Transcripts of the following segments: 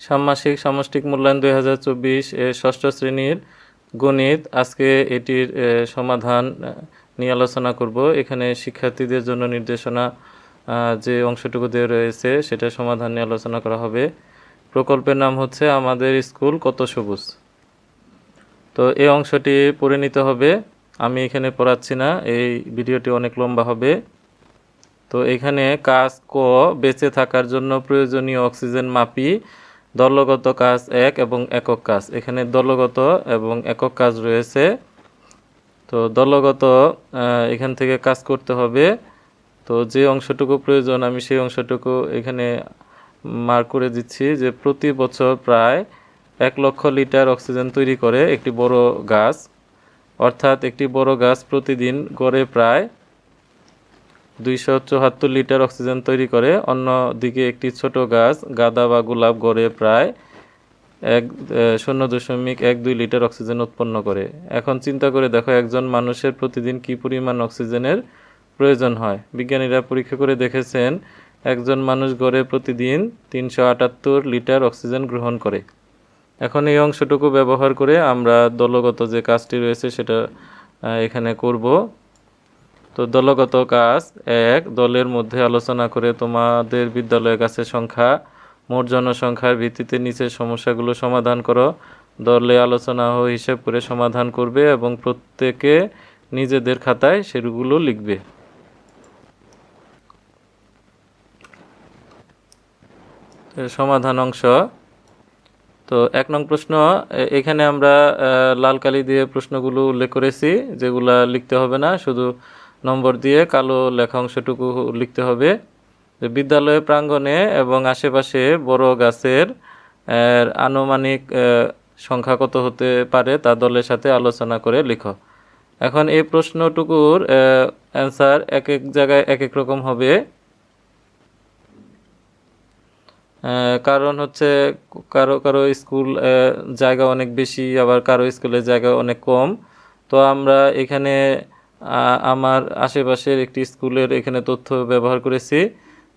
ষান্মাসিক সামষ্টিক মূল্যায়ন দুই হাজার চব্বিশ এর ষষ্ঠ শ্রেণির গণিত। আজকে এটির সমাধান নিয়ে আলোচনা করব। এখানে শিক্ষার্থীদের জন্য নির্দেশনা যে অংশটুকু দেওয়া রয়েছে সেটা সমাধান নিয়ে আলোচনা করা হবে। প্রকল্পের নাম হচ্ছে আমাদের স্কুল কত সবুজ। তো এই অংশটি পড়ে নিতে হবে। আমি এখানে পড়াচ্ছি না, এই ভিডিওটি অনেক লম্বা হবে। তো এখানে কাজ ক, বেঁচে থাকার জন্য প্রয়োজনীয় অক্সিজেন মাপি। দলগত কাজ এক এবং একক কাজ। এখানে দলগত এবং একক কাজ রয়েছে। তো দলগত এখান থেকে কাজ করতে হবে। তো যে অংশটুকু প্রয়োজন, আমি সেই অংশটুকু এখানে মার করে দিচ্ছি যে প্রতি বছর প্রায় এক লক্ষ লিটার অক্সিজেন তৈরি করে একটি বড় গাছ। অর্থাৎ একটি বড় গাছ প্রতিদিন গড়ে প্রায় দুইশো চুয়াত্তর লিটার অক্সিজেন তৈরি করে অন্যদিকে একটি ছোট গাছ, গাঁদা বা গোলাপ গড়ে প্রায় এক শূন্য দশমিক এক দুই লিটার অক্সিজেন উৎপন্ন করে। এখন চিন্তা করে দেখো একজন মানুষের প্রতিদিন কি পরিমাণ অক্সিজেনের প্রয়োজন হয়। বিজ্ঞানীরা পরীক্ষা করে দেখেছেন, একজন মানুষ গড়ে প্রতিদিন তিনশো আটাত্তর লিটার অক্সিজেন গ্রহণ করে। এখন এই অংশটুকু ব্যবহার করে আমরা দলগত যে কাজটি রয়েছে সেটা এখানে করব। তো দলগত কাজ এক, দলের মধ্যে আলোচনা করে তোমাদের বিদ্যালয়ের গাছের সংখ্যা, মোট জনসংখ্যার ভিত্তিতে নিচের সমস্যাগুলো সমাধান করো। দলে আলোচনা ও হিসেব করে সমাধান করবে এবং প্রত্যেকে নিজেদের খাতায় সেগুলো লিখবে। সমাধান অংশ। তো এক নং প্রশ্ন এখানে আমরা লাল কালি দিয়ে প্রশ্নগুলো উল্লেখ করেছি, যেগুলা লিখতে হবে না, শুধু নম্বর দিয়ে কালো লেখা অংশটুকু লিখতে হবে। বিদ্যালয় প্রাঙ্গণে এবং আশেপাশে বড় গাছের আনুমানিক সংখ্যা কত হতে পারে তা দলের সাথে আলোচনা করে লিখো। এখন এই প্রশ্নটুকুর অ্যান্সার এক এক জায়গায় এক এক রকম হবে। কারণ হচ্ছে কারও কারও স্কুল জায়গা অনেক বেশি, আবার কারও স্কুলের জায়গা অনেক কম। তো আমরা এখানে আমার আশেপাশের একটি স্কুলের এখানে তথ্য ব্যবহার করেছি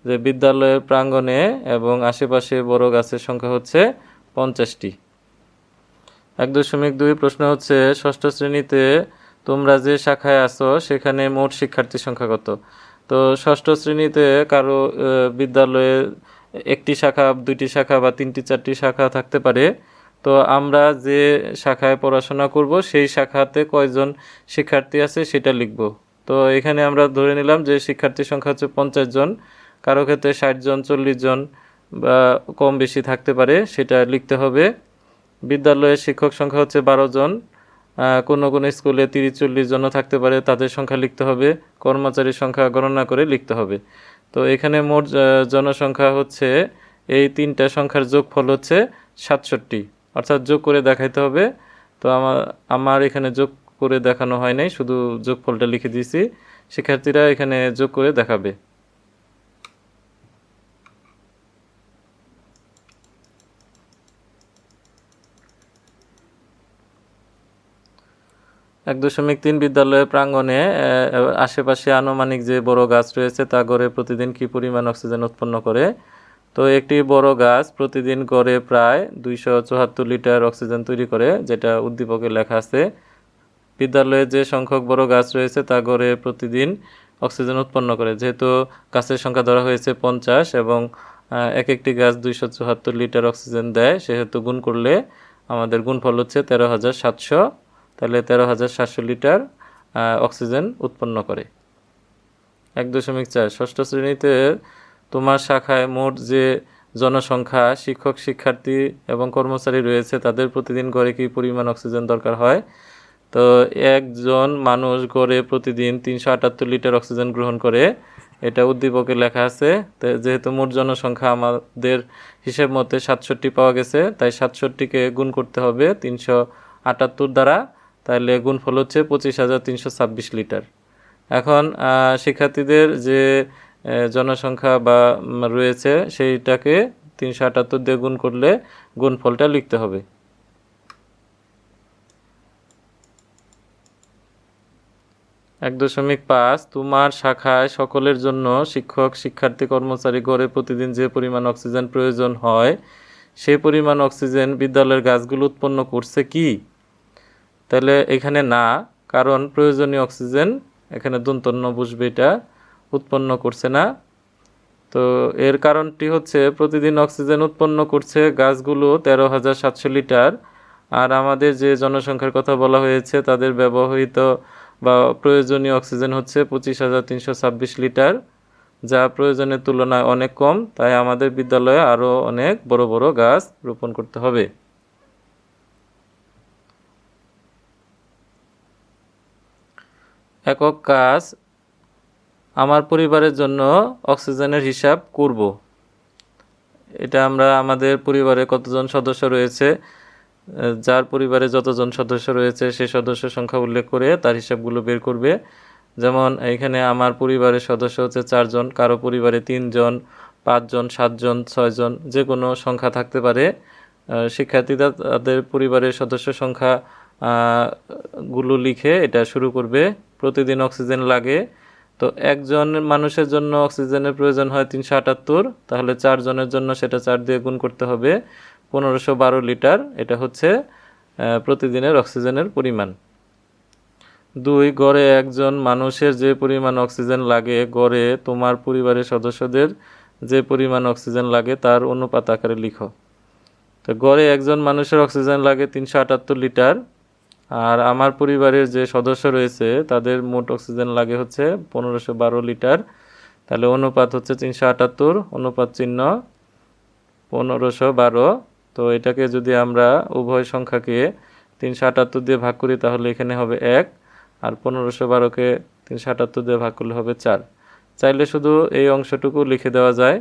যে বিদ্যালয়ের প্রাঙ্গণে এবং আশেপাশে বড় গাছের সংখ্যা হচ্ছে পঞ্চাশটি। এক দশমিক দুই প্রশ্ন হচ্ছে, ষষ্ঠ শ্রেণীতে তোমরা যে শাখায় আছো, সেখানে মোট শিক্ষার্থীর সংখ্যা কত? তো ষষ্ঠ শ্রেণীতে কারও বিদ্যালয়ে একটি শাখা, দুইটি শাখা বা তিনটি, চারটি শাখা থাকতে পারে। তো আমরা যে শাখায় পড়াশোনা করব, সেই শাখাতে কয়জন শিক্ষার্থী আছে সেটা লিখব। তো এখানে আমরা ধরে নিলাম যে শিক্ষার্থীর সংখ্যা হচ্ছে পঞ্চাশ জন, কারও ক্ষেত্রে ষাট জন, চল্লিশ জন বা কম বেশি থাকতে পারে, সেটা লিখতে হবে। বিদ্যালয়ের শিক্ষক সংখ্যা হচ্ছে বারো জন কোনো কোনো স্কুলে তিরিশ, চল্লিশ জনও থাকতে পারে, তাদের সংখ্যা লিখতে হবে, কর্মচারীর সংখ্যা গণনা করে লিখতে হবে। তো এখানে মোট জনসংখ্যা হচ্ছে, এই তিনটা সংখ্যার যোগফল হচ্ছে সাতষট্টি। অর্থাৎ যোগ করে দেখাইতে হবে। তো আমার আমার এখানে যোগ করে দেখানো হয় নাই, শুধু যোগফলটা লিখে দিয়েছি। শিক্ষার্থীরা এখানে যোগ করে দেখাবে। এক দশমিক তিন বিদ্যালয়ের প্রাঙ্গণে আশেপাশে আনুমানিক যে বড় গাছ রয়েছে তা গড়ে প্রতিদিন কি পরিমাণ অক্সিজেন উৎপন্ন করে? তো একটি বড় গাছ প্রতিদিন গড়ে প্রায় দুইশো চুয়াত্তর লিটার অক্সিজেন তৈরি করে, যেটা উদ্দীপকে লেখা আছে, বিদ্যালয়ে যে সংখ্যক বড় গাছ রয়েছে তা গড়ে প্রতিদিন অক্সিজেন উৎপন্ন করে। যেহেতু গাছের সংখ্যা ধরা হয়েছে পঞ্চাশ এবং এক একটি গাছ দুইশো চুয়াত্তর লিটার অক্সিজেন দেয়, সেহেতু গুণ করলে আমাদের গুণফল হচ্ছে তেরো হাজার সাতশো। তাহলে তেরো হাজার সাতশো লিটার অক্সিজেন উৎপন্ন করে। এক দশমিক চার, ষষ্ঠ শ্রেণীতে তোমার শাখায় মোট যে জনসংখ্যা, শিক্ষক, শিক্ষার্থী এবং কর্মচারী রয়েছে, তাদের প্রতিদিন গড়ে কি পরিমাণ অক্সিজেন দরকার হয়? তো একজন মানুষ গড়ে প্রতিদিন তিনশো আটাত্তর লিটার অক্সিজেন গ্রহণ করে। এটা উদ্দীপকে লেখা আছে। যেহেতু মোট জনসংখ্যা আমাদের হিসেব মতে সাতষট্টি পাওয়া গেছে, তাই সাতষট্টিকে গুণ করতে হবে তিনশো আটাত্তর দ্বারা। তাহলে গুণফল হচ্ছে পঁচিশ হাজার তিনশো ছাব্বিশ লিটার। এখন শিক্ষার্থীদের যে জনসংখ্যা বা রয়েছে, সেইটাকে তিনশো আটাত্তর দিয়ে গুণ করলে গুণফলটা লিখতে হবে। এক দশমিক পাঁচ, তোমার শাখায় সকলের জন্য শিক্ষক, শিক্ষার্থী, কর্মচারী গড়ে প্রতিদিন যে পরিমাণ অক্সিজেন প্রয়োজন হয় সেই পরিমাণ অক্সিজেন বিদ্যালয়ের গাছগুলো উৎপন্ন করছে কি? তাহলে এখানে না, কারণ প্রয়োজনীয় অক্সিজেন এখানে দন্তন্য বুঝবে এটা। উৎপন্ন করছে না। তো এর কারণটি হচ্ছে প্রতিদিন অক্সিজেন উৎপন্ন করছে গাছগুলো তেরো হাজার সাতশো লিটার। আর আমাদের যে জনসংখ্যার কথা বলা হয়েছে, তাদের ব্যবহৃত বা প্রয়োজনীয় অক্সিজেন হচ্ছে পঁচিশ হাজার তিনশো ছাব্বিশ লিটার, যা প্রয়োজনের তুলনায় অনেক কম। তাই আমাদের বিদ্যালয়ে আরও অনেক বড় বড় গাছ রোপণ করতে হবে। একক কাজ আমার পরিবারের জন্য অক্সিজেনের হিসাব করব। এটা আমরা আমাদের পরিবারে কতজন সদস্য রয়েছে, যার পরিবারে যতজন সদস্য রয়েছে সেই সদস্য সংখ্যা উল্লেখ করে তার হিসাবগুলো বের করবে। যেমন এখানে আমার পরিবারের সদস্য হচ্ছে চারজন, কারও পরিবারে তিনজন, পাঁচজন, সাতজন, ছয়জন, যে কোনো সংখ্যা থাকতে পারে। শিক্ষার্থীরা তাদের পরিবারের সদস্য সংখ্যা গুলো লিখে এটা শুরু করবে। প্রতিদিন অক্সিজেন লাগে। তো একজন মানুষের জন্য অক্সিজেনের প্রয়োজন হয় তিনশো আটাত্তর, তাহলে চারজনের জন্য সেটা চার দিয়ে গুণ করতে হবে পনেরোশো বারো লিটার, এটা হচ্ছে প্রতিদিনের অক্সিজেনের পরিমাণ। দুই, গড়ে একজন মানুষের যে পরিমাণ অক্সিজেন লাগে, গড়ে তোমার পরিবারের সদস্যদের যে পরিমাণ অক্সিজেন লাগে, তার অনুপাত আকারে লিখো। তো গড়ে একজন মানুষের অক্সিজেন লাগে তিনশো আটাত্তর লিটার আর আমার পরিবারের যে সদস্য রয়েছে, তাদের মোট অক্সিজেন লাগে হচ্ছে পনেরোশো বারো লিটার। তাহলে অনুপাত হচ্ছে তিনশো আটাত্তর, অনুপাত চিহ্ন পনেরোশো বারো। তো এটাকে যদি আমরা উভয় সংখ্যাকে তিনশো আটাত্তর দিয়ে ভাগ করি, তাহলে এখানে হবে এক, আর পনেরোশো বারোকে তিনশো আটাত্তর দিয়ে ভাগ করলে হবে চার। চাইলে শুধু এই অংশটুকু লিখে দেওয়া যায়।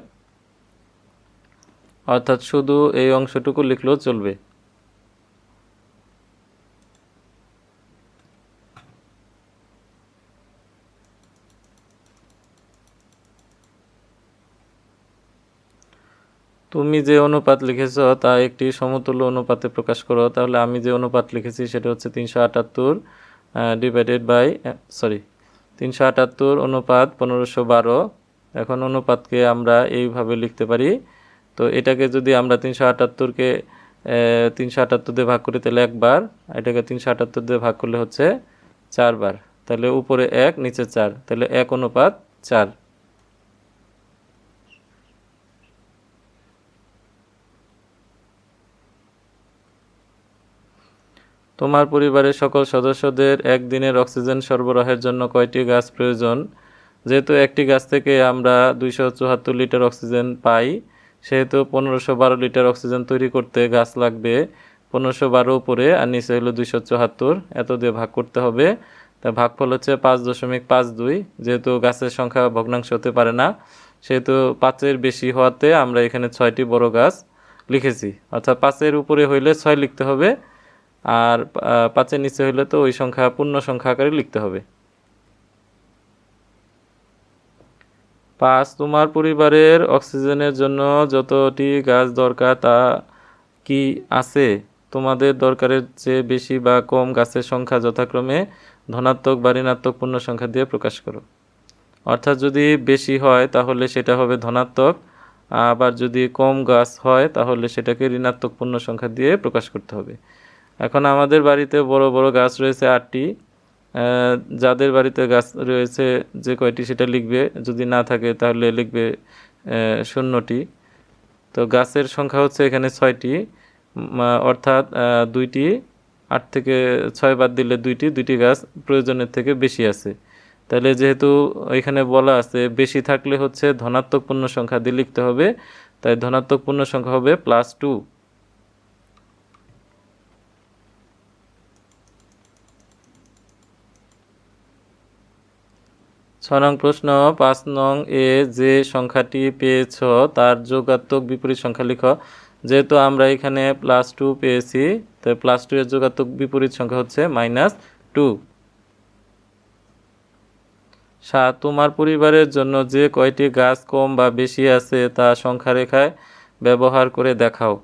অর্থাৎ শুধু এই অংশটুকু লিখলেও চলবে। তুমি যে অনুপাত লিখেছ তা একটি সমতুল্য অনুপাতে প্রকাশ করো, তাহলে আমি যে অনুপাত লিখেছি সেটা হচ্ছে তিনশো আটাত্তর ডিভাইডেড বাই সরি তিনশো আটাত্তর অনুপাত পনেরোশো বারো। এখন অনুপাতকে আমরা এইভাবে লিখতে পারি। তো এটাকে যদি আমরা তিনশো আটাত্তরকে তিনশো আটাত্তর দিয়ে ভাগ করি, তাহলে একবার এটাকে তিনশো আটাত্তর দিয়ে ভাগ করলে হচ্ছে চারবার। তাহলে উপরে এক, নিচে চার। তাহলে এক অনুপাত চার। তোমার পরিবারের সকল সদস্যদের একদিনের অক্সিজেন সরবরাহের জন্য কয়টি গাছ প্রয়োজন? যেহেতু একটি গাছ থেকে আমরা দুইশো চুয়াত্তর লিটার অক্সিজেন পাই, সেহেতু পনেরোশো বারো লিটার অক্সিজেন তৈরি করতে গাছ লাগবে পনেরোশো বারো উপরে, আর নিচে হলো দুইশো চুয়াত্তর। এত দিয়ে ভাগ করতে হবে। তা ভাগফল হচ্ছে পাঁচ দশমিক পাঁচ দুই। যেহেতু গাছের সংখ্যা ভগ্নাংশ হতে পারে না, সেহেতু পাঁচের বেশি হওয়াতে আমরা এখানে ছয়টি বড় গাছ লিখেছি। অর্থাৎ পাঁচের উপরে হইলে ছয় লিখতে হবে। আর পাঁচের নিচে হইলে তো ওই সংখ্যা, পূর্ণ সংখ্যা আকারে লিখতে হবে। পাঁচ, তোমার পরিবারের অক্সিজেনের জন্য যতটি গাছ দরকার তা কি আছে? তোমাদের দরকারের চেয়ে বেশি বা কম গাছের সংখ্যা যথাক্রমে ধনাত্মক বা ঋণাত্মক পূর্ণ সংখ্যা দিয়ে প্রকাশ করো। অর্থাৎ যদি বেশি হয়, তাহলে সেটা হবে ধনাত্মক। আবার যদি কম গাছ হয়, তাহলে সেটাকে ঋণাত্মক পূর্ণ সংখ্যা দিয়ে প্রকাশ করতে হবে। এখন আমাদের বাড়িতে বড় বড় গাছ রয়েছে আটটি। যাদের বাড়িতে গাছ রয়েছে যে কয়টি সেটা লিখবে। যদি না থাকে তাহলে লিখবে শূন্যটি। তো গাছের সংখ্যা হচ্ছে এখানে ছয়টি। অর্থাৎ দুইটি, আট থেকে ছয় বাদ দিলে দুইটি দুইটি গাছ প্রয়োজনের থেকে বেশি আছে। তাহলে যেহেতু এখানে বলা আছে, বেশি থাকলে হচ্ছে ধনাত্মক পূর্ণ সংখ্যা দিয়ে লিখতে হবে। তাই ধনাত্মক পূর্ণ সংখ্যা হবে প্লাস টু ছয় নং প্রশ্ন, পাঁচ নং এ যে সংখ্যাটি পেয়েছ, তার যোগাত্মক বিপরীত সংখ্যা লিখো। যেহেতু আমরা এখানে প্লাস টু পেয়েছি, তাই প্লাস টু এর যোগাত্মক বিপরীত সংখ্যা হচ্ছে মাইনাস টু সাত, তোমার পরিবারের জন্য যে কয়টি গাছ কম বা বেশি আছে তা সংখ্যা রেখায় ব্যবহার করে দেখাও।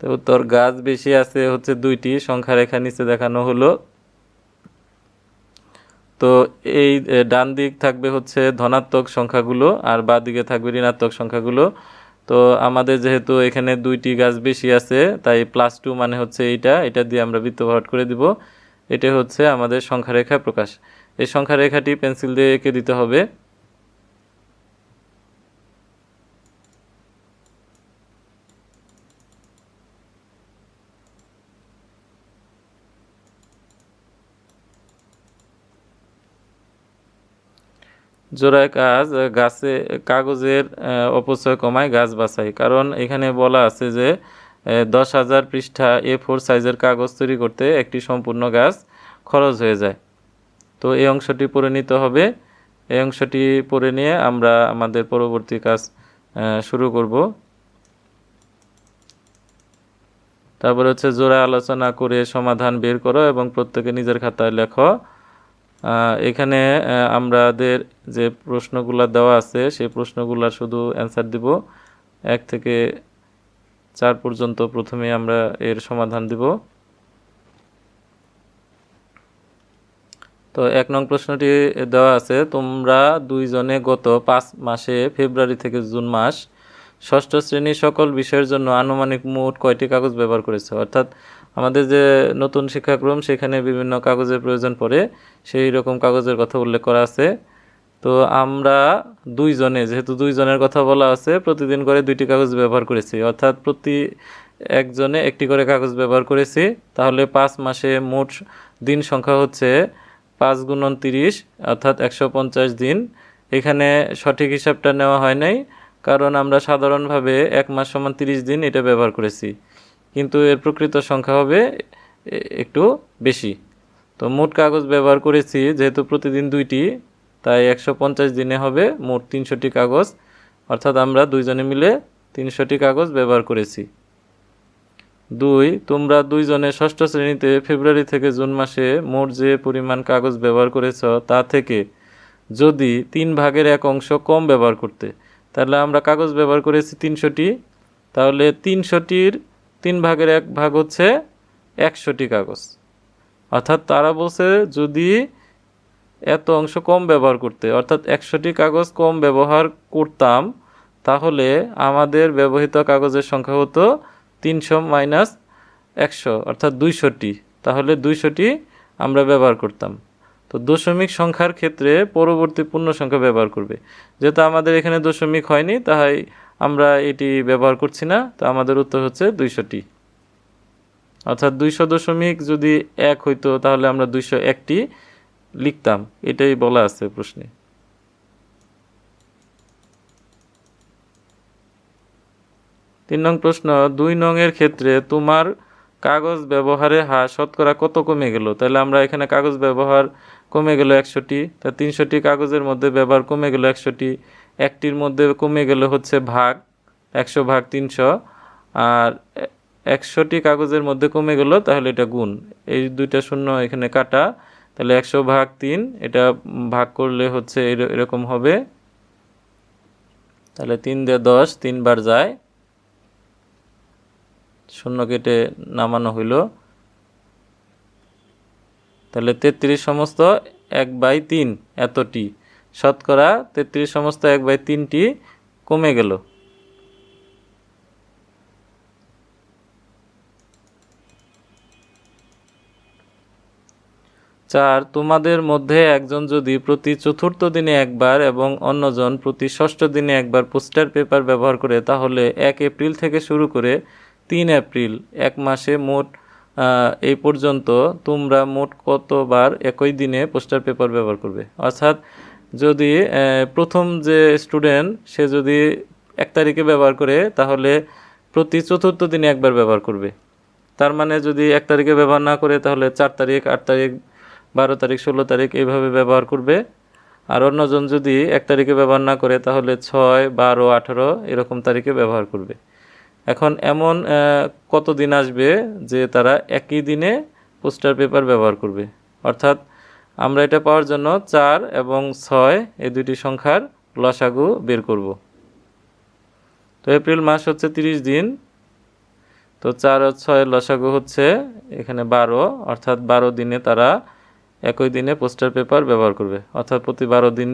তো উত্তর, গাছ বেশি আছে হচ্ছে দুইটি, সংখ্যা রেখা নিচে দেখানো হলো তো এই ডান দিক থাকবে হচ্ছে ধনাত্মক সংখ্যাগুলো আর বা দিকে থাকবে ঋণাত্মক সংখ্যাগুলো। তো আমাদের যেহেতু এখানে দুইটি গাছ বেশি আছে, তাই প্লাস টু মানে হচ্ছে এইটা, এটা দিয়ে আমরা বৃত্ত বৃত্তভাট করে দিব। এটা হচ্ছে আমাদের সংখ্যারেখা প্রকাশ। এই সংখ্যারেখাটি পেন্সিল দিয়ে এঁকে দিতে হবে। জোড়ায় কাজ গাছে, কাগজের অপচয় কমায় গাছ বাঁচায় কারণ এখানে বলা আছে যে দশ হাজার পৃষ্ঠা এ ফোর সাইজের কাগজ তৈরি করতে একটি সম্পূর্ণ গাছ খরচ হয়ে যায়। তো এই অংশটি পড়ে নিতে হবে। এই অংশটি পড়ে নিয়ে আমরা আমাদের পরবর্তী কাজ শুরু করব। তারপর হচ্ছে জোড়া আলোচনা করে সমাধান বের করো এবং প্রত্যেকে নিজের খাতায় লেখো। এখানে আমাদের যে প্রশ্নগুলো দেওয়া আছে, সেই প্রশ্নগুলোর শুধু অ্যান্সার দিব। এক থেকে চার পর্যন্ত প্রথমে আমরা এর সমাধান দিব। তো এক নং প্রশ্নটি দেওয়া আছে, তোমরা দুইজনে গত পাঁচ মাসে ফেব্রুয়ারি থেকে জুন মাস ষষ্ঠ শ্রেণির সকল বিষয়ের জন্য আনুমানিক মোট কয়টি কাগজ ব্যবহার করেছে? অর্থাৎ আমাদের যে নতুন শিক্ষাক্রম, সেখানে বিভিন্ন কাগজের প্রয়োজন পড়ে, সেই রকম কাগজের কথা উল্লেখ করা আছে। তো আমরা দুইজনে, যেহেতু দুইজনের কথা বলা আছে, প্রতিদিন করে দুইটি কাগজ ব্যবহার করেছি। অর্থাৎ প্রতি একজনে একটি করে কাগজ ব্যবহার করেছি। তাহলে পাঁচ মাসে মোট দিন সংখ্যা হচ্ছে পাঁচ গুণন তিরিশ, অর্থাৎ একশো পঞ্চাশ দিন। এখানে সঠিক হিসাবটা নেওয়া হয় নাই, কারণ আমরা সাধারণভাবে এক মাস সমান তিরিশ দিন এটা ব্যবহার করেছি। কিন্তু এর প্রকৃত সংখ্যা হবে একটু বেশি। তো মোট কাগজ ব্যবহার করেছি, যেহেতু প্রতিদিন দুইটি, তাই একশো পঞ্চাশ দিনে হবে মোট তিনশোটি কাগজ। অর্থাৎ আমরা দুইজনে মিলে তিনশোটি কাগজ ব্যবহার করেছি। দুই, তোমরা দুইজনে ষষ্ঠ শ্রেণীতে ফেব্রুয়ারি থেকে জুন মাসে মোট যে পরিমাণ কাগজ ব্যবহার করেছ, তা থেকে যদি তিন ভাগের এক অংশ কম ব্যবহার করতে, তাহলে আমরা কাগজ ব্যবহার করেছি তিনশোটি, তাহলে তিনশোটির তিন ভাগের এক ভাগ হচ্ছে একশোটি কাগজ। অর্থাৎ তারা বলছে যদি এত অংশ কম ব্যবহার করতে, অর্থাৎ একশোটি কাগজ কম ব্যবহার করতাম, তাহলে আমাদের ব্যবহৃত কাগজের সংখ্যা হতো তিনশো মাইনাস একশো, অর্থাৎ দুইশোটি তাহলে দুইশোটি আমরা ব্যবহার করতাম। তো দশমিক সংখ্যার ক্ষেত্রে পরবর্তী পূর্ণ সংখ্যা ব্যবহার করবে। যেহেতু আমাদের এখানে দশমিক হয়নি, তাই আমরা এটি ব্যবহার করছি না, তো আমাদের উত্তর হচ্ছে দুইশোটি। অর্থাৎ দুইশো দশমিক যদি এক হইতো, তাহলে আমরা দুইশো একটি লিখতাম। এটাই বলা আছে প্রশ্নে। তিন নং প্রশ্ন, দুই নং এর ক্ষেত্রে তোমার কাগজ ব্যবহারের হার শতকরা কত কমে গেল? তাহলে আমরা এখানে কাগজ ব্যবহার কমে গেল একশোটি, তা তিনশোটি কাগজের মধ্যে ব্যবহার কমে গেল একশোটি। একটির মধ্যে কমে গেল হচ্ছে ভাগ, একশো ভাগ তিনশো, আর একশোটি কাগজের মধ্যে কমে গেল, তাহলে এটা গুণ। এই দুইটা শূন্য এখানে কাটা, তাহলে একশো ভাগ তিন, এটা ভাগ করলে হচ্ছে এর- এরকম হবে। তাহলে তিন দিয়ে দশ তিনবার যায়। শূন্য কেটে নামানো হইল। তাহলে তেত্রিশ সমস্ত এক বাই তিন, এতটি। শতকরা তেত্রিশ সমস্ত এক বাই তিনটি কমে গেল। চার, তোমাদের মধ্যে একজন যদি প্রতি চতুর্থ দিনে একবার এবং অন্যজন প্রতি ষষ্ঠ দিনে একবার পোস্টার পেপার ব্যবহার করে, তাহলে এক এপ্রিল থেকে শুরু করে তিন এপ্রিল, এক মাসে মোট এই পর্যন্ত তোমরা মোট কতবার একই দিনে পোস্টার পেপার ব্যবহার করবে? অর্থাৎ যদি প্রথম যে স্টুডেন্ট সে যদি এক তারিখে ব্যবহার করে, তাহলে প্রতি চতুর্থ দিনে একবার ব্যবহার করবে। তার মানে যদি এক তারিখে ব্যবহার না করে, তাহলে চার তারিখ, আট তারিখ, বারো তারিখ, ষোলো তারিখ এইভাবে ব্যবহার করবে। আর অন্যজন যদি এক তারিখে ব্যবহার না করে, তাহলে ছয়, বারো, আঠারো এরকম তারিখে ব্যবহার করবে। এখন এমন কত দিন আসবে যে তারা একই দিনে পোস্টার পেপার ব্যবহার করবে? অর্থাৎ আমরা এটা পাওয়ার জন্য চার এবং ছয় এই দুইটি সংখ্যার লসাগু বের করব। তো এপ্রিল মাস হচ্ছে তিরিশ দিন। তো চার ও ছয় লসাগু হচ্ছে এখানে বারো, অর্থাৎ বারো দিনে তারা একই দিনে পোস্টার পেপার ব্যবহার করবে। অর্থাৎ প্রতি বারো দিন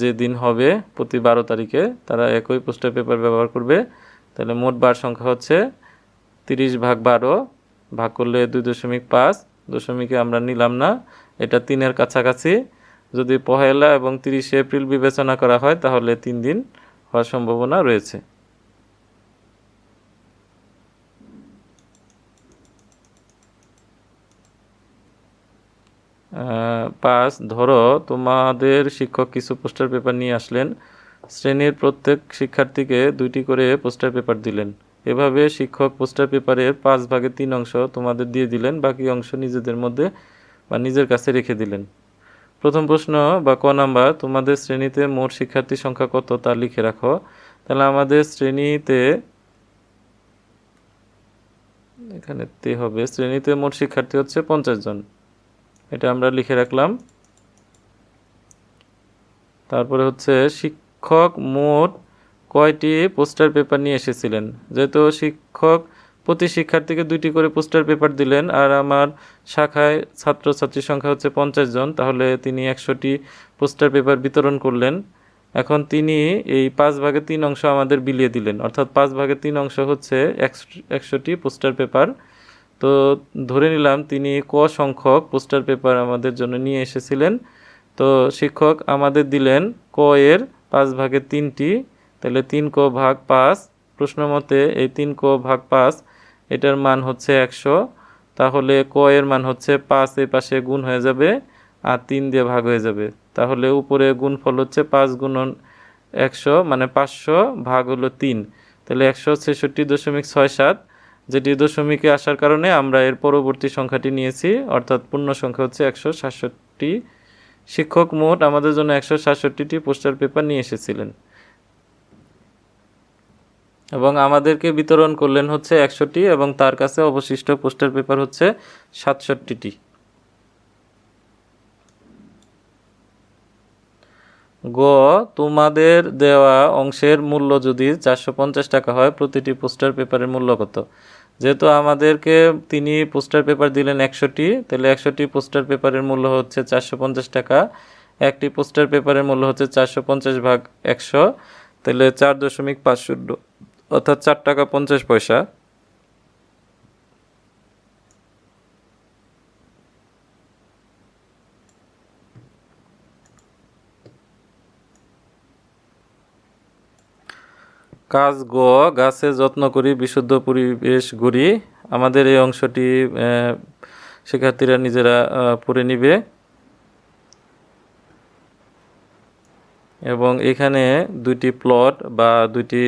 যে দিন হবে প্রতি বারো তারিখে তারা একই পোস্টার পেপার ব্যবহার করবে। তাহলে মোট বার সংখ্যা হচ্ছে তিরিশ ভাগ বারো, ভাগ করলে দুই দশমিক পাঁচ দশমিকে আমরা নিলাম না। এটা তিনের কাছাকাছি। যদি পহেলা এবং তিরিশে এপ্রিল বিবেচনা করা হয়, তাহলে তিন দিন হওয়ার সম্ভাবনা রয়েছে। পাঁচ, ধরো তোমাদের শিক্ষক কিছু পোস্টার পেপার নিয়ে আসলেন। শ্রেণির প্রত্যেক শিক্ষার্থীকে দুইটি করে পোস্টার পেপার দিলেন। এভাবে শিক্ষক পোস্টার পেপারের পাঁচ ভাগের তিন অংশ তোমাদের দিয়ে দিলেন, বাকি অংশ নিজেদের মধ্যে বা নিজের কাছে রেখে দিলেন। প্রথম প্রশ্ন বা ক নাম্বার, তোমাদের শ্রেণীতে মোট শিক্ষার্থী সংখ্যা কত তা লিখে রাখো। তাহলে আমাদের শ্রেণীতে এখানে তে হবে, শ্রেণীতে মোট শিক্ষার্থী হচ্ছে পঞ্চাশ জন। এটা আমরা লিখে রাখলাম। তারপরে হচ্ছে শিক্ষক মোট কয়টি পোস্টার পেপার নিয়ে এসেছিলেন? যেহেতু শিক্ষক প্রতি শিক্ষার্থীকে দুইটি করে পোস্টার পেপার দিলেন আর আমার শাখায় ছাত্রছাত্রীর সংখ্যা হচ্ছে পঞ্চাশ জন, তাহলে তিনি একশোটি পোস্টার পেপার বিতরণ করলেন। এখন তিনি এই পাঁচ ভাগে তিন অংশ আমাদের বিলিয়ে দিলেন, অর্থাৎ পাঁচ ভাগে তিন অংশ হচ্ছে একশো- একশোটি পোস্টার পেপার। তো ধরে নিলাম তিনি ক সংখ্যক পোস্টার পেপার আমাদের জন্য নিয়ে এসেছিলেন। তো শিক্ষক আমাদের দিলেন ক এর পাঁচ ভাগে তিনটি তাহলে তিন ক ভাগ পাঁচ, প্রশ্ন মতে এই তিন ক ভাগ পাঁচ, এটার মান হচ্ছে একশো, তাহলে ক এর মান হচ্ছে পাঁচ এই পাশে গুণ হয়ে যাবে আর তিন দিয়ে ভাগ হয়ে যাবে। তাহলে উপরে গুণফল হচ্ছে পাঁচ গুণন একশো মানে পাঁচশো ভাগ হলো তিন। তাহলে একশো ছেষট্টি দশমিক ছয় সাত, যেটি দশমিকে আসার কারণে আমরা এর পরবর্তী সংখ্যাটি নিয়েছি, অর্থাৎ পূর্ণ সংখ্যা হচ্ছে একশো সাতষট্টি। শিক্ষক মোট আমাদের জন্য একশো সাতষট্টিটি পোস্টার পেপার নিয়ে এসেছিলেন। এবং আমাদেরকে বিতরণ করলেন হচ্ছে একশোটি এবং তার কাছে অবশিষ্ট পোস্টার পেপার হচ্ছে সাতষট্টিটি। গ, তোমাদের দেওয়া অংশের মূল্য যদি চারশো পঞ্চাশ টাকা হয়, প্রতিটি পোস্টার পেপারের মূল্য কত? যেহেতু আমাদেরকে তিনি পোস্টার পেপার দিলেন একশোটি, তাহলে একশোটি পোস্টার পেপারের মূল্য হচ্ছে চারশো পঞ্চাশ টাকা। একটি পোস্টার পেপারের মূল্য হচ্ছে চারশো পঞ্চাশ ভাগ একশো, তাহলে চার দশমিক পাঁচ শূন্য। অর্থাৎ চার টাকা পঞ্চাশ পয়সা। কাজ গ, গাছে যত্ন করি, বিশুদ্ধ পরিবেশ গড়ি। আমাদের এই অংশটি শিক্ষার্থীরা নিজেরা পড়ে নিবে। এবং এখানে দুইটি প্লট বা দুইটি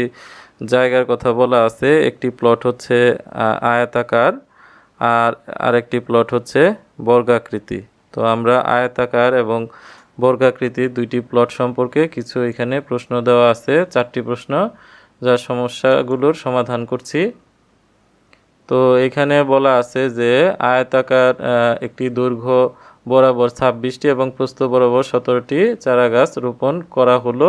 জায়গার কথা বলা আছে, একটি প্লট হচ্ছে আয়তাকার আর আরেকটি প্লট হচ্ছে বর্গাকৃতি। তো আমরা আয়তাকার এবং বর্গাকৃতি দুইটি প্লট সম্পর্কে কিছু এখানে প্রশ্ন দেওয়া আছে, চারটি প্রশ্ন যা সমস্যাগুলোর সমাধান করছি। তো এখানে বলা আছে যে আয়তাকার একটি দৈর্ঘ্য বরাবর ছাব্বিশটি এবং প্রস্থ বরাবর সতেরোটি চারা গাছ রোপণ করা হলো।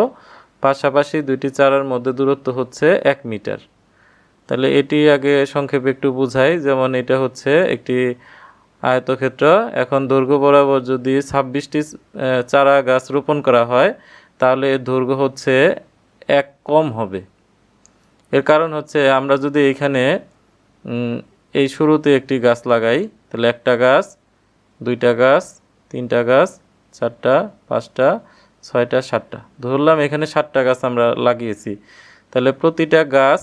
পাশাপাশি দুইটি চারার মধ্যে দূরত্ব হচ্ছে এক মিটার। তাহলে এটি আগে সংক্ষেপে একটু বুঝাই, যেমন এটা হচ্ছে একটি আয়তক্ষেত্র। এখন দৈর্ঘ্য বরাবর যদি ছাব্বিশটি চারা গাছ রোপণ করা হয়, তাহলে এর দৈর্ঘ্য হচ্ছে এক কম হবে। এর কারণ হচ্ছে আমরা যদি এখানে এই শুরুতে একটি গাছ লাগাই, তাহলে একটা গাছ, দুইটা গাছ, তিনটা গাছ, চারটা, পাঁচটা ছয়টা, সাতটা। ধরলাম এখানে সাতটা গাছ আমরা লাগিয়েছি। তাহলে প্রতিটা গাছ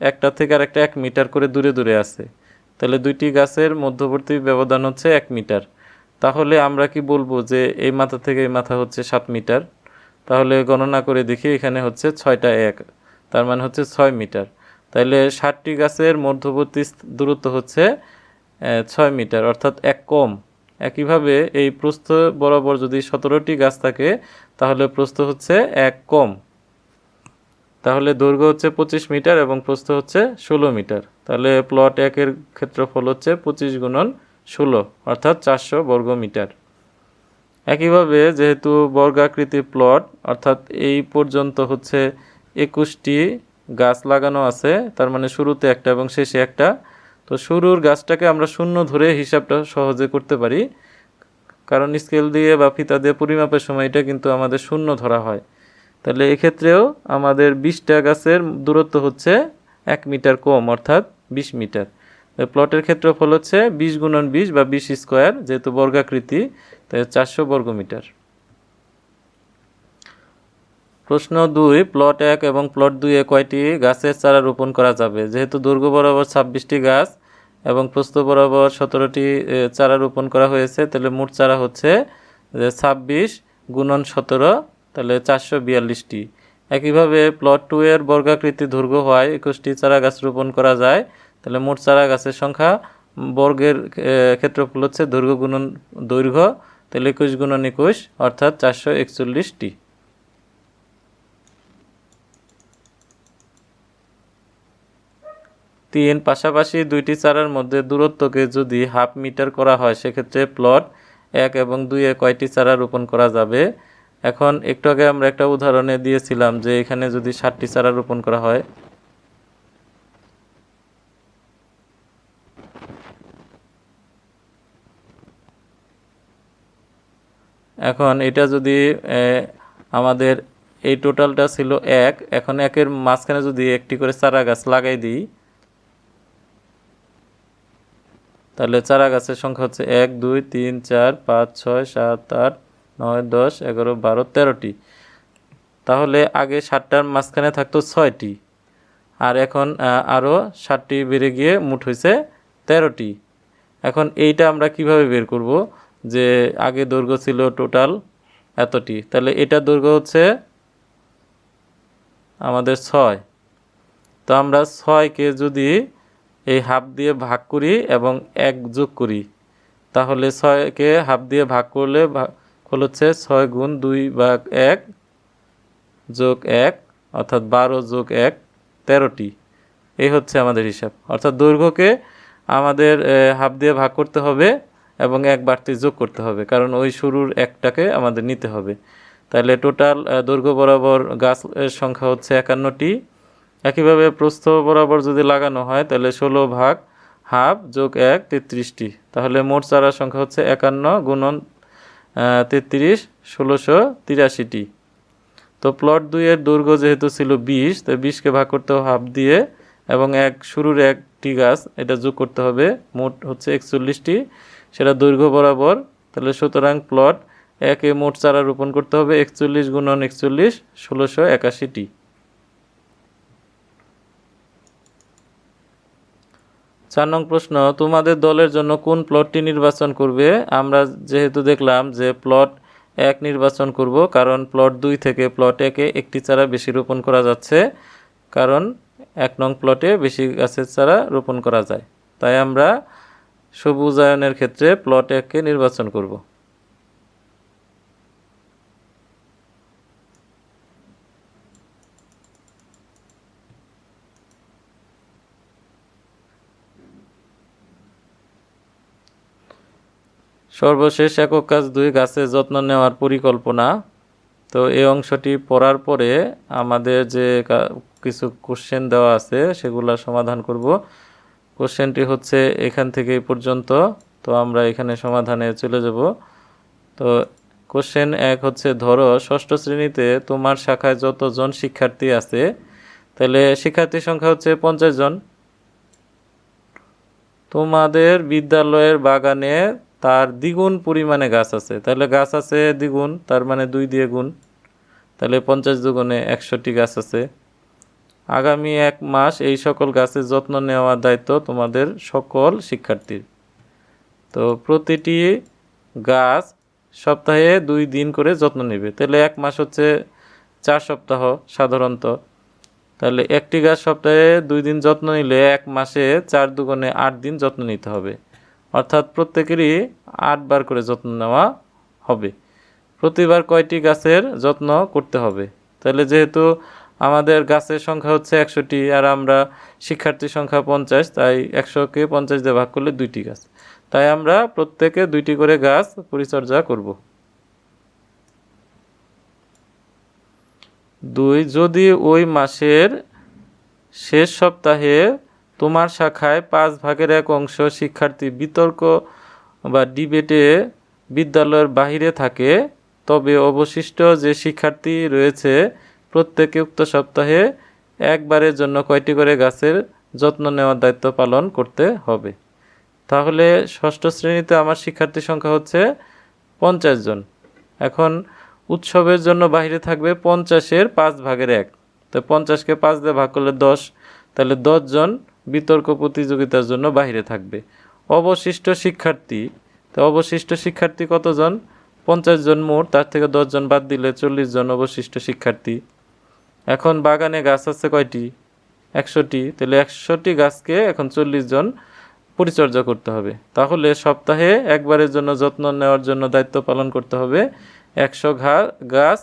একটা থেকে আর একটা এক মিটার করে দূরে দূরে আছে। তাহলে দুইটি গাছের মধ্যবর্তী ব্যবধান হচ্ছে এক মিটার। তাহলে আমরা কি বলব যে এই মাথা থেকে এই মাথা হচ্ছে সাত মিটার? তাহলে গণনা করে দেখি এখানে হচ্ছে ছয়টা এক, তার মানে হচ্ছে ছয় মিটার। তাহলে ষাটটি গাছের মধ্যবর্তী দূরত্ব হচ্ছে ছয় মিটার, অর্থাৎ এক কম। একইভাবে এই প্রস্থ বরাবর যদি সতেরোটি গাছ থাকে, তাহলে প্রস্থ হচ্ছে এক কম। তাহলে দৈর্ঘ্য হচ্ছে পঁচিশ মিটার এবং প্রস্থ হচ্ছে ষোলো মিটার। তাহলে প্লট একের ক্ষেত্রফল হচ্ছে পঁচিশ গুণন ষোলো, অর্থাৎ চারশো বর্গ মিটার। একইভাবে যেহেতু বর্গাকৃতি প্লট, অর্থাৎ এই পর্যন্ত হচ্ছে একুশটি গাছ লাগানো আছে, তার মানে শুরুতে একটা এবং শেষে একটা তো শুরুর গাছটাকে আমরা শূন্য ধরে হিসাবটা সহজে করতে পারি। কারণ স্কেল দিয়ে বা ফিতা দিয়ে পরিমাপের সময় এটা কিন্তু আমাদের শূন্য ধরা হয়। তাহলে এক্ষেত্রেও আমাদের বিশটা গাছের দূরত্ব হচ্ছে এক মিটার কম, অর্থাৎ বিশ মিটার। প্লটের ক্ষেত্রফল হচ্ছে বিশ গুণন বিশ বা বিশ স্কোয়ার যেহেতু বর্গাকৃতি তাই চারশো বর্গমিটার প্রশ্ন দুই প্লট এক এবং প্লট দুইয়ে কয়টি গাছের চারা রোপণ করা যাবে? যেহেতু দুর্গ বরাবর ছাব্বিশটি গাছ এবং প্রস্থ বরাবর সতেরোটি চারা রোপণ করা হয়েছে। তাহলে মোট চারা হচ্ছে ছাব্বিশ গুণন সতেরো, তাহলে চারশো বিয়াল্লিশটি। একইভাবে প্লট টু এর বর্গাকৃতি দৈর্ঘ্য হয় একুশটি চারা গাছ রোপণ করা যায়। তাহলে মোট চারা গাছের সংখ্যা বর্গের ক্ষেত্রফল হচ্ছে দৈর্ঘ্য গুণন দৈর্ঘ্য, তাহলে একুশ গুণন একুশ, অর্থাৎ চারশো একচল্লিশটি। তিন, পাশাপাশি দুইটি চারার মধ্যে দূরত্বকে যদি হাফ মিটার করা হয়, সেক্ষেত্রে প্লট এক এবং দুইয়ে কয়টি চারা রোপণ করা যাবে? এখন একটু আগে আমরা একটা উদাহরণে দিয়েছিলাম যে এখানে যদি ষাটটি চারা রোপণ করা হয়। এখন এটা যদি আমাদের এই টোটালটা ছিল এক, এখন একের মাঝখানে যদি একটি করে চারা গাছ লাগাই দিই তাহলে চারা গাছের সংখ্যা হচ্ছে এক, দুই, তিন, চার, পাঁচ, ছয়, সাত, আট, নয়, দশ, এগারো, বারো, তেরোটি। তাহলে আগে ষাটটার মাঝখানে থাকতো ছয়টি। আর এখন আরও ষাটটি বেড়ে গিয়ে মুঠ হয়েছে তেরোটি। এখন এইটা আমরা কীভাবে বের করব যে আগে দৈর্ঘ্য ছিল টোটাল এতটি? তাহলে এটা দৈর্ঘ্য হচ্ছে আমাদের ছয়। তো আমরা ছয়কে যদি এই হাফ দিয়ে ভাগ করি এবং এক যোগ করি। তাহলে ছয়কে হাফ দিয়ে ভাগ করলে ভাগ হচ্ছে ছয় গুণ দুই ভাগ এক যোগ এক, অর্থাৎ বারো যোগ এক, তেরোটি। এই হচ্ছে আমাদের হিসাব। অর্থাৎ দৈর্ঘ্যকে আমাদের হাফ দিয়ে ভাগ করতে হবে এবং এক বাড়তি যোগ করতে হবে, কারণ ওই শুরুর একটাকে আমাদের নিতে হবে। তাহলে টোটাল দৈর্ঘ্য বরাবর গাছের সংখ্যা হচ্ছে একান্নটি। একইভাবে প্রস্থ বরাবর যদি লাগানো হয়, তাহলে ষোলো ভাগ হাফ যোগ এক তেত্রিশটি। তাহলে মোট চারার সংখ্যা হচ্ছে একান্ন গুণন তেত্রিশ, ষোলোশো তিরাশিটি। তো প্লট দুইয়ের দৈর্ঘ্য যেহেতু ছিল বিশ তো বিশকে ভাগ করতে হবে হাফ দিয়ে, এবং এক শুরুর একটি গাছ এটা যোগ করতে হবে, মোট হচ্ছে একচল্লিশটি। সেটা দৈর্ঘ্য বরাবর, তাহলে সুতরাং প্লট একে মোট চারা রোপণ করতে হবে একচল্লিশ গুণন একচল্লিশ, ষোলোশো একাশিটি। চার নং প্রশ্ন, তোমাদের দলের জন্য কোন প্লটটি নির্বাচন করবে? আমরা যেহেতু দেখলাম যে প্লট এক নির্বাচন করব, কারণ প্লট দুই থেকে প্লট একে একটি চারা বেশি রোপণ করা যাচ্ছে, কারণ এক নং প্লটে বেশি গাছের চারা রোপণ করা যায়। তাই আমরা সবুজায়নের ক্ষেত্রে প্লট এককে নির্বাচন করব। সর্বশেষ একক কাজ দুই গাছের যত্ন নেওয়ার পরিকল্পনা। তো এই অংশটি পড়ার পরে আমাদের যে কিছু কোশ্চেন দেওয়া আছে, সেগুলো সমাধান করব। কোশ্চেনটি হচ্ছে এখান থেকে পর্যন্ত। তো আমরা এখানে সমাধানে চলে যাব। তো কোশ্চেন এক হচ্ছে, ধরো ষষ্ঠ শ্রেণীতে তোমার শাখায় যতজন শিক্ষার্থী আছে, তাহলে শিক্ষার্থীর সংখ্যা হচ্ছে পঞ্চাশ জন। তোমাদের বিদ্যালয়ের বাগানে তার দ্বিগুণ পরিমাণে গাছ আছে। তাহলে গাছ আছে দ্বিগুণ, তার মানে দুই দিয়ে গুণ। তাহলে পঞ্চাশ দুগুণে একশোটি গাছ আছে। আগামী এক মাস এই সকল গাছের যত্ন নেওয়ার দায়িত্ব তোমাদের সকল শিক্ষার্থীর। তো প্রতিটি গাছ সপ্তাহে দুই দিন করে যত্ন নেবে। তাহলে এক মাস হচ্ছে চার সপ্তাহ সাধারণত। তাহলে একটি গাছ সপ্তাহে দুই দিন যত্ন নিলে এক মাসে চার দুগুণে আট দিন যত্ন নিতে হবে। অর্থাৎ প্রত্যেকেরই আটবার করে যত্ন নেওয়া হবে। প্রতিবার কয়টি গাছের যত্ন করতে হবে? তাহলে যেহেতু আমাদের গাছের সংখ্যা হচ্ছে একশোটি আর আমরা শিক্ষার্থীর সংখ্যা পঞ্চাশ, তাই একশোকে পঞ্চাশ দিয়ে ভাগ করলে দুইটি গাছ। তাই আমরা প্রত্যেকে দুইটি করে গাছ পরিচর্যা করব। দুই, যদি ওই মাসের শেষ সপ্তাহে তোমার শাখায় পাঁচ ভাগের এক অংশ শিক্ষার্থী বিতর্ক বা ডিবেটে বিদ্যালয়ের বাহিরে থাকে। তবে অবশিষ্ট যে শিক্ষার্থী রয়েছে, প্রত্যেকে উক্ত সপ্তাহে একবারের জন্য কয়টি করে গাছের যত্ন নেওয়ার দায়িত্ব পালন করতে হবে। তাহলে ষষ্ঠ শ্রেণীতে আমার শিক্ষার্থী সংখ্যা হচ্ছে পঞ্চাশ জন। এখন উৎসবের জন্য বাইরে থাকবে পঞ্চাশের পাঁচ ভাগের এক। তো পঞ্চাশকে পাঁচ দিয়ে ভাগ করলে দশ। তাহলে জন বিতর্ক প্রতিযোগিতার জন্য বাইরে থাকবে। অবশিষ্ট শিক্ষার্থী, তো অবশিষ্ট শিক্ষার্থী কতজন? পঞ্চাশ জন মোট, তার থেকে জন বাদ দিলে চল্লিশ জন অবশিষ্ট শিক্ষার্থী। এখন বাগানে গাছ আছে কয়টি? একশোটি। তাহলে একশোটি গাছকে এখন চল্লিশ জন পরিচর্যা করতে হবে। তাহলে সপ্তাহে একবারের জন্য যত্ন নেওয়ার জন্য দায়িত্ব পালন করতে হবে। একশো ঘা, গাছ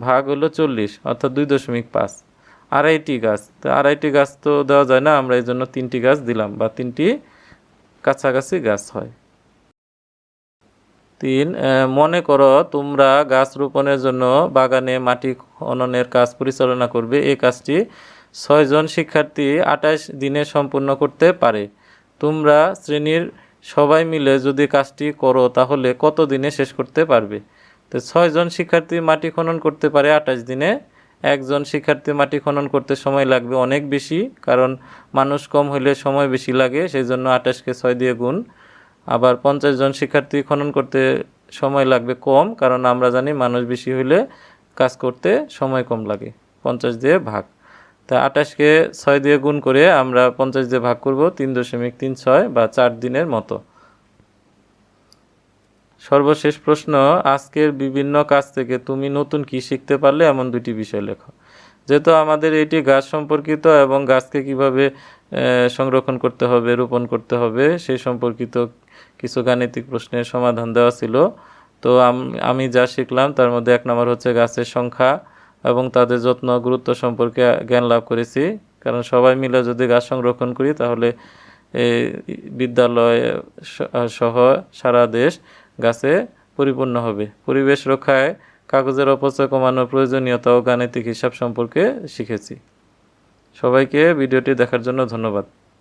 ভাগ হলো চল্লিশ, অর্থাৎ দুই দশমিক পাঁচ। আড়াইটি গাছ। তো আড়াইটি গাছ তো দেওয়া যায় না, আমরা এই জন্য তিনটি গাছ দিলাম বা তিনটি কাছাকাছি গাছ হয়। তিন মনে করো তোমরা গাছ রোপণের জন্য বাগানে মাটি খননের কাজ পরিচালনা করবে, এই কাজটি ছয়জন শিক্ষার্থী আঠাশ দিনে সম্পূর্ণ করতে পারে। তোমরা শ্রেণির সবাই মিলে যদি কাজটি করো, তাহলে কত দিনে শেষ করতে পারবে? তো ছয়জন শিক্ষার্থী মাটি খনন করতে পারে আঠাশ দিনে। একজন শিক্ষার্থী মাটি খনন করতে সময় লাগবে অনেক বেশি, কারণ মানুষ কম হলে সময় বেশি লাগে সেই জন্য আঠাশকে ছয় দিয়ে গুণ। আবার পঞ্চাশ জন শিক্ষার্থী খনন করতে সময় লাগবে কম, কারণ আমরা জানি মানুষ বেশি হইলে কাজ করতে সময় কম লাগে, পঞ্চাশ দিয়ে ভাগ। তা আঠাশকে ছয় দিয়ে গুণ করে আমরা পঞ্চাশ দিয়ে ভাগ করব, তিন দশমিক তিন ছয় বা চার দিনের মতো। সর্বশেষ প্রশ্ন, আজকের বিভিন্ন কাজ থেকে তুমি নতুন কি শিখতে পারলে এমন দুটি বিষয় লেখো। যেহেতু আমাদের এটি গাছ সম্পর্কিত এবং গাছকে কীভাবে সংরক্ষণ করতে হবে, রোপণ করতে হবে, সেই সম্পর্কিত কিছু গাণিতিক প্রশ্নের সমাধান দেওয়া ছিল। তো আমি যা শিখলাম তার মধ্যে এক নম্বর হচ্ছে গাছের সংখ্যা এবং তাদের যত্ন গুরুত্ব সম্পর্কে জ্ঞান লাভ করেছি। কারণ সবাই মিলে যদি গাছ সংরক্ষণ করি তাহলে বিদ্যালয় সহ সারা দেশ গাছে পরিপূর্ণ হবে। পরিবেশ রক্ষায় কাগজের অপচয় কমানোর প্রয়োজনীয়তা ও গাণিতিক হিসাব সম্পর্কে শিখেছি। সবাইকে ভিডিওটি দেখার জন্য ধন্যবাদ।